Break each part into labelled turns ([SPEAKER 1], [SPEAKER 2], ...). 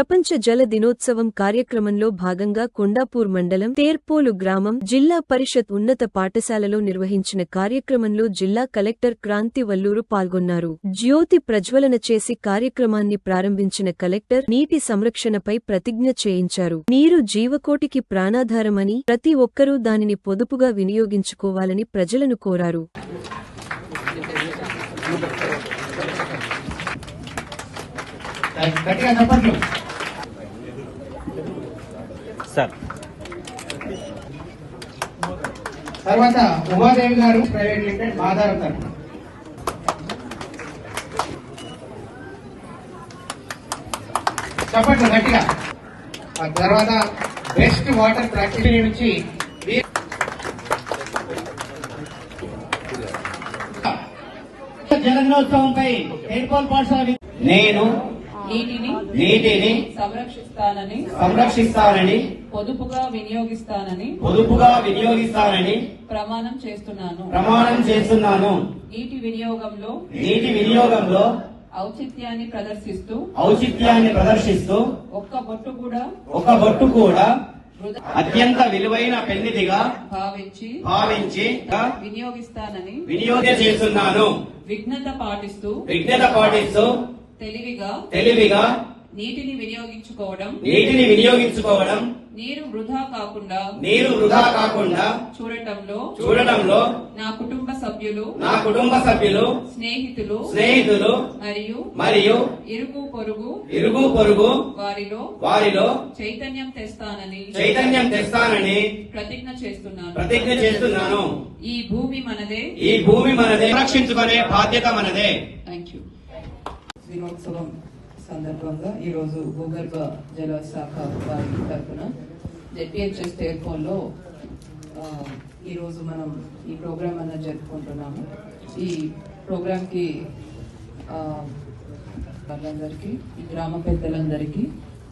[SPEAKER 1] ప్రపంచ జల దినోత్సవం కార్యక్రమంలో భాగంగా కొండాపూర్ మండలం తేర్పోలు గ్రామం జిల్లా పరిషత్ ఉన్నత పాఠశాలలో నిర్వహించిన కార్యక్రమంలో జిల్లా కలెక్టర్ క్రాంతి వల్లూరు పాల్గొన్నారు. జ్యోతి ప్రజ్వలన చేసి కార్యక్రమాన్ని ప్రారంభించిన కలెక్టర్ నీటి సంరక్షణపై ప్రతిజ్ఞ చేయించారు. నీరు జీవకోటికి ప్రాణాధారమని ప్రతి ఒక్కరూ దానిని పొదుపుగా వినియోగించుకోవాలని ప్రజలను కోరారు.
[SPEAKER 2] గట్టిగా చెప్పట్లు
[SPEAKER 3] సార్.
[SPEAKER 2] తర్వాత ఉమాదేవి గారు ప్రైవేట్ లిమిటెడ్ ఆధారం తరఫున చెప్పండి గట్టిగా. ఆ తర్వాత బెస్ట్ వాటర్ ప్రాక్టీస్ నుంచి వీ-
[SPEAKER 4] జగన్నోత్సవంపై ఎయిర్పోర్ట్ పాఠశాల నేను
[SPEAKER 5] నీటిని
[SPEAKER 4] నీటిని
[SPEAKER 5] సంరక్షిస్తానని
[SPEAKER 4] సంరక్షిస్తానని
[SPEAKER 5] పొదుపుగా వినియోగిస్తానని
[SPEAKER 4] పొదుపుగా వినియోగిస్తానని
[SPEAKER 5] ప్రమాణం చేస్తున్నాను.
[SPEAKER 4] ప్రమాణం చేస్తున్నాను.
[SPEAKER 5] నీటి వినియోగంలో
[SPEAKER 4] నీటి వినియోగంలో
[SPEAKER 5] ఔచిత్యాన్ని ప్రదర్శిస్తూ
[SPEAKER 4] ఔచిత్యాన్ని ప్రదర్శిస్తూ
[SPEAKER 5] ఒక్క బొట్టు కూడా
[SPEAKER 4] ఒక బొట్టు కూడా అత్యంత విలువైన పెన్నిదిగా
[SPEAKER 5] భావించి
[SPEAKER 4] భావించి
[SPEAKER 5] వినియోగిస్తానని
[SPEAKER 4] వినియోగ చేస్తున్నాను.
[SPEAKER 5] విఘ్నత పాటిస్తూ
[SPEAKER 4] విజ్ఞత పాటిస్తూ
[SPEAKER 5] తెలివిగా
[SPEAKER 4] తెలివిగా
[SPEAKER 5] నీటిని వినియోగించుకోవడం
[SPEAKER 4] నీటిని వినియోగించుకోవడం
[SPEAKER 5] నీరు వృధా కాకుండా
[SPEAKER 4] నీరు వృధా కాకుండా
[SPEAKER 5] చూడటంలో
[SPEAKER 4] చూడడంలో
[SPEAKER 5] నా కుటుంబ సభ్యులు
[SPEAKER 4] నా కుటుంబ సభ్యులు
[SPEAKER 5] స్నేహితులు
[SPEAKER 4] స్నేహితులు
[SPEAKER 5] మరియు
[SPEAKER 4] మరియు
[SPEAKER 5] ఇరుగు పొరుగు
[SPEAKER 4] ఇరుగు పొరుగు
[SPEAKER 5] వారిలో
[SPEAKER 4] వారిలో
[SPEAKER 5] చైతన్యం తెస్తానని
[SPEAKER 4] చైతన్యం తెస్తానని
[SPEAKER 5] ప్రతిజ్ఞ చేస్తున్నాను.
[SPEAKER 4] ప్రతిజ్ఞ చేస్తున్నాను.
[SPEAKER 5] ఈ భూమి మనదే.
[SPEAKER 4] ఈ భూమి మనదే. రక్షించుకునే బాధ్యత మనదే.
[SPEAKER 5] థ్యాంక్ యూ దినోత్సవం సందర్భంగా ఈరోజు భూగర్భ జల శాఖ వారి తరఫున జెడ్పిహెచ్ఎస్ టేర్ఫోన్లో ఈరోజు మనం ఈ ప్రోగ్రామ్ అన్నది జరుపుకుంటున్నాము. ఈ ప్రోగ్రామ్కి వాళ్ళందరికీ ఈ గ్రామ పెద్దలందరికీ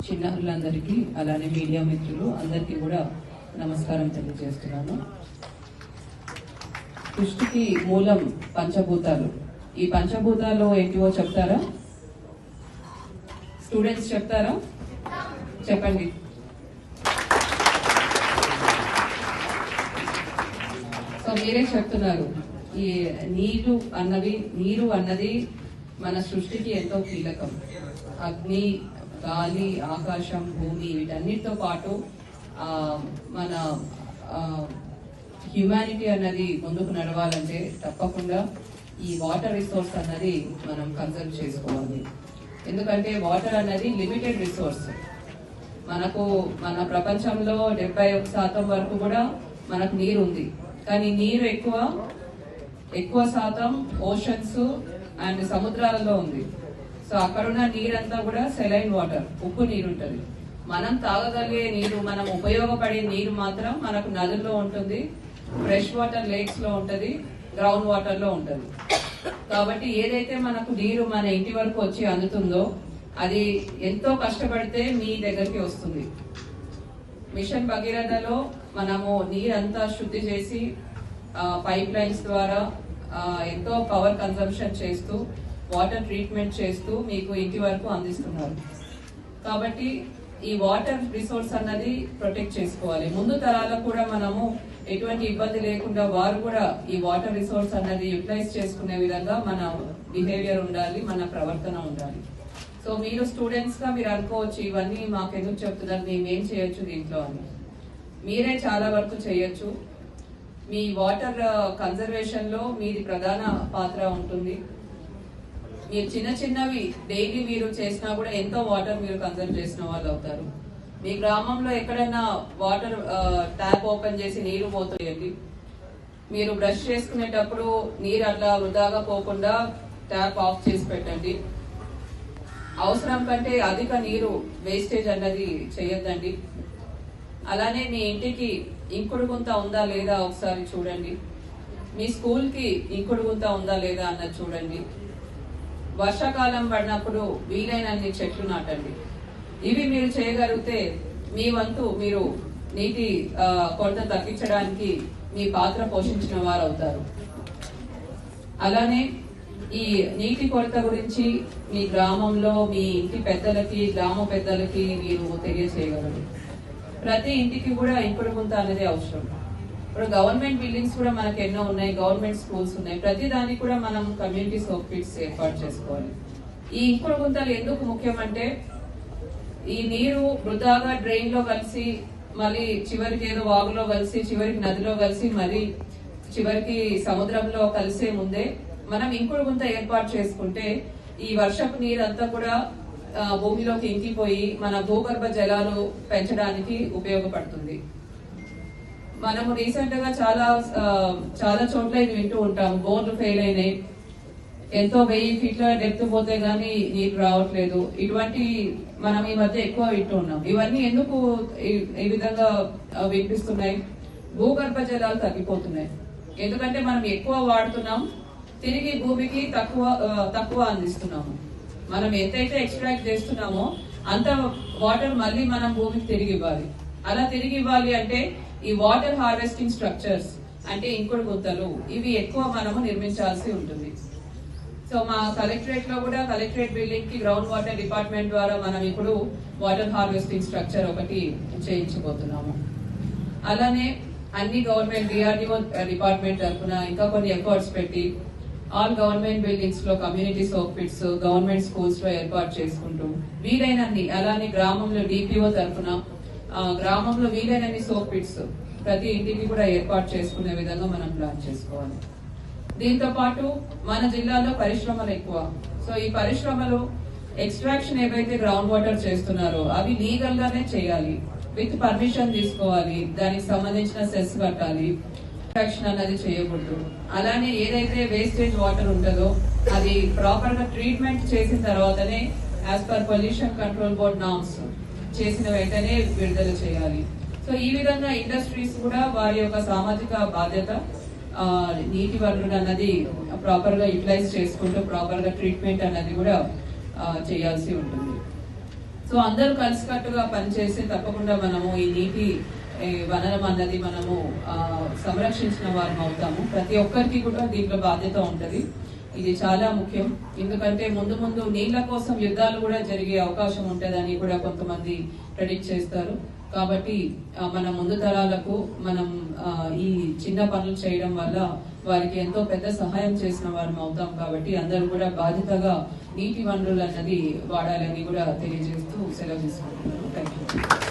[SPEAKER 5] చిన్నారులందరికీ అలానే మీడియా మిత్రులు అందరికీ కూడా నమస్కారం తెలియజేస్తున్నాను. సృష్టికి మూలం పంచభూతాలు. ఈ పంచభూతాలు ఏంటివో చెప్తారా? స్టూడెంట్స్ చెప్తారా? చెప్పండి. సో మీరే చెప్తున్నారు ఈ నీరు అన్నది నీరు అన్నది మన సృష్టికి ఎంతో కీలకం. అగ్ని గాలి ఆకాశం భూమి వీటన్నిటితో పాటు మన హ్యుమానిటీ అన్నది ముందుకు నడవాలంటే తప్పకుండా ఈ వాటర్ రిసోర్స్ అన్నది మనం కన్సర్వ్ చేసుకోవాలి. ఎందుకంటే వాటర్ అనేది లిమిటెడ్ రిసోర్స్ మనకు మన ప్రపంచంలో డెబ్బై ఒక శాతం వరకు కూడా మనకు నీరు ఉంది కానీ నీరు ఎక్కువ ఎక్కువ శాతం ఓషన్స్ అండ్ సముద్రాలలో ఉంది. సో అక్కడున్న నీరంతా కూడా సెలైన్ వాటర్ ఉప్పు నీరు ఉంటుంది మనం తాగగలిగే నీరు మనం ఉపయోగపడే నీరు మాత్రం మనకు నదుల్లో ఉంటుంది ఫ్రెష్ వాటర్ లేక్స్లో గ్రౌండ్ వాటర్లో కాబట్టి ఏదైతే మనకు నీరు మన ఇంటి వరకు వచ్చి అందుతుందో అది ఎంతో కష్టపడితే మీ దగ్గరికి వస్తుంది. మిషన్ భగీరథలో మనము నీరంతా శుద్ధి చేసి పైప్ లైన్స్ ద్వారా ఎంతో పవర్ కన్సంప్షన్ చేస్తూ వాటర్ ట్రీట్మెంట్ చేస్తూ మీకు ఇంటి వరకు అందిస్తున్నారు. కాబట్టి ఈ వాటర్ రిసోర్స్ అన్నది ప్రొటెక్ట్ చేసుకోవాలి. ముందు తరాలకు కూడా మనము ఎటువంటి ఇబ్బంది లేకుండా వారు కూడా ఈ వాటర్ రిసోర్స్ అన్నది యూటిలైజ్ చేసుకునే విధంగా మన బిహేవియర్ ఉండాలి మన ప్రవర్తన ఉండాలి. సో మీరు స్టూడెంట్స్గా మీరు అనుకోవచ్చు ఇవన్నీ మాకు ఎందుకు చెప్తున్నారు మేమేం చేయొచ్చు దీంట్లో అని. మీరే చాలా వరకు చేయొచ్చు. మీ వాటర్ కన్జర్వేషన్ uh, లో మీది ప్రధాన పాత్ర ఉంటుంది. మీరు చిన్న చిన్నవి డైలీ మీరు చేసినా కూడా ఎంతో వాటర్ మీరు కన్సర్వ్ చేసిన వాళ్ళు అవుతారు. మీ గ్రామంలో ఎక్కడైనా వాటర్ ట్యాప్ ఓపెన్ చేసి నీరు పోతుంది మీరు బ్రష్ చేసుకునేటప్పుడు నీరు అట్లా వృధాగా పోకుండా ట్యాప్ ఆఫ్ చేసి పెట్టండి. అవసరం కంటే అధిక నీరు వేస్టేజ్ అన్నది చేయొద్దండి. అలానే మీ ఇంటికి ఇంకుడు గుంత ఉందా లేదా ఒకసారి చూడండి. మీ స్కూల్కి ఇంకుడు గుంత ఉందా లేదా అన్నది చూడండి. వర్షాకాలం పడినప్పుడు వీలైనన్ని చెట్లు నాటండి. ఇవి మీరు చేయగలిగితే మీ వంతు మీరు నీటి కొరత తగ్గించడానికి మీ పాత్ర పోషించిన వారు అవుతారు అలానే ఈ నీటి కొరత గురించి మీ గ్రామంలో మీ ఇంటి పెద్దలకి గ్రామ పెద్దలకి మీరు తెలియజేయగలరు ప్రతి ఇంటికి కూడా ఇంకుడు గుంత అనేది అవసరం. ఇప్పుడు గవర్నమెంట్ బిల్డింగ్స్ కూడా మనకు ఎన్నో ఉన్నాయి గవర్నమెంట్ స్కూల్స్ ఉన్నాయి. ప్రతి దానికి కూడా మనం కమ్యూనిటీ సోప్ ఏర్పాటు చేసుకోవాలి. ఈ ఇంకుడు గుంతలు ఎందుకు ముఖ్యమంటే ఈ నీరు వృధాగా డ్రైన్లో కలిసి మళ్ళీ చివరికి ఏదో వాగులో కలిసి చివరికి నదిలో కలిసి మళ్ళీ చివరికి సముద్రంలో కలిసే ముందే మనం ఇంకుడు గుంత ఏర్పాటు చేసుకుంటే ఈ వర్షపు నీరు అంతా కూడా భూమిలోకి ఇంకిపోయి మన భూగర్భ జలాలు పెంచడానికి ఉపయోగపడుతుంది. మనము రీసెంట్గా చాలా చాలా చోట్ల ఇది వింటూ ఉంటాం. బోర్లు ఫెయిల్ అయినాయి. ఎంతో వెయ్యి ఫీట్ల డెప్త్ పోతే గానీ నీరు రావట్లేదు. ఇటువంటి మనం ఈ మధ్య ఎక్కువ వింటూ ఉన్నాం. ఇవన్నీ ఎందుకు ఈ- విధంగా వినిపిస్తున్నాయి? భూగర్భ జలాలు తగ్గిపోతున్నాయి. ఎందుకంటే మనం ఎక్కువ వాడుతున్నాం తిరిగి భూమికి తక్కువ తక్కువ అందిస్తున్నాము. మనం ఎంతైతే ఎక్స్ట్రాక్ట్ చేస్తున్నామో అంత వాటర్ మళ్ళీ మనం భూమికి తిరిగి ఇవ్వాలి. అలా తిరిగి ఇవ్వాలి అంటే ఈ వాటర్ హార్వెస్టింగ్ స్ట్రక్చర్స్ అంటే ఇంకుడు గుంతలు ఇవి ఎక్కువ మనము నిర్మించాల్సి ఉంటుంది. సో మా కలెక్టరేట్లో కూడా కలెక్టరేట్ బిల్డింగ్కి గ్రౌండ్ వాటర్ డిపార్ట్మెంట్ ద్వారా మనం ఇప్పుడు వాటర్ హార్వెస్టింగ్ స్ట్రక్చర్ ఒకటి చేయించబోతున్నాము. అలానే అన్ని గవర్నమెంట్ డిఆర్డిఓ డిపార్ట్మెంట్ తరఫున ఇంకా కొన్ని ఎఫర్ట్స్ పెట్టి ఆల్ గవర్నమెంట్ బిల్డింగ్స్లో కమ్యూనిటీ సోప్ పిట్స్ గవర్నమెంట్ స్కూల్స్లో ఏర్పాటు చేసుకుంటూ వీలైనన్ని అలానే గ్రామంలో డిపిఓ తరఫున గ్రామంలో వీలైనన్ని సోప్ పిట్స్ ప్రతి ఇంటికి కూడా ఏర్పాటు చేసుకునే విధంగా మనం ప్లాన్ చేసుకోవాలి. దీంతో పాటు మన జిల్లాలో పరిశ్రమలు ఎక్కువ. సో ఈ పరిశ్రమలు ఎక్స్ట్రాక్షన్ ఏవైతే గ్రౌండ్ వాటర్ చేస్తున్నారో అవి లీగల్ గానే చేయాలి. విత్ పర్మిషన్ తీసుకోవాలి. దానికి సంబంధించిన సెస్ కట్టాలి. ఎక్స్ట్రాక్షన్ అనేది చేయకూడదు. అలానే ఏదైతే వేస్టేజ్ వాటర్ ఉంటుందో అది ప్రాపర్గా ట్రీట్మెంట్ చేసిన తర్వాతనే as per pollution control board norms చేసిన వెంటనే విడుదల చేయాలి. సో ఈ విధంగా ఇండస్ట్రీస్ కూడా వారి యొక్క సామాజిక బాధ్యత నీటి వనరులు అన్నది ప్రాపర్గా యూటిలైజ్ చేసుకుంటూ ప్రాపర్గా ట్రీట్మెంట్ అన్నది కూడా చేయాల్సి ఉంటుంది. సో అందరూ కలిసికట్టుగా పనిచేసి తప్పకుండా మనము ఈ నీటి వనరం అన్నది మనము సంరక్షించిన వారం అవుతాము. ప్రతి ఒక్కరికి కూడా దీంట్లో బాధ్యత ఉంటుంది. ఇది చాలా ముఖ్యం. ఎందుకంటే ముందు ముందు నీళ్ళ కోసం యుద్ధాలు కూడా జరిగే అవకాశం ఉంటుందని కూడా కొంతమంది ప్రెడిక్ట్ చేస్తారు. కాబట్టి మన ముందు తరాలకు మనం ఈ చిన్న పనులు చేయడం వల్ల వారికి ఎంతో పెద్ద సహాయం చేసిన వారం అవుతాం కాబట్టి అందరూ కూడా బాధ్యతగా నీటి వనరులు అన్నది వాడాలని కూడా తెలియజేస్తూ సెలవు తీసుకుంటున్నాను. Thank you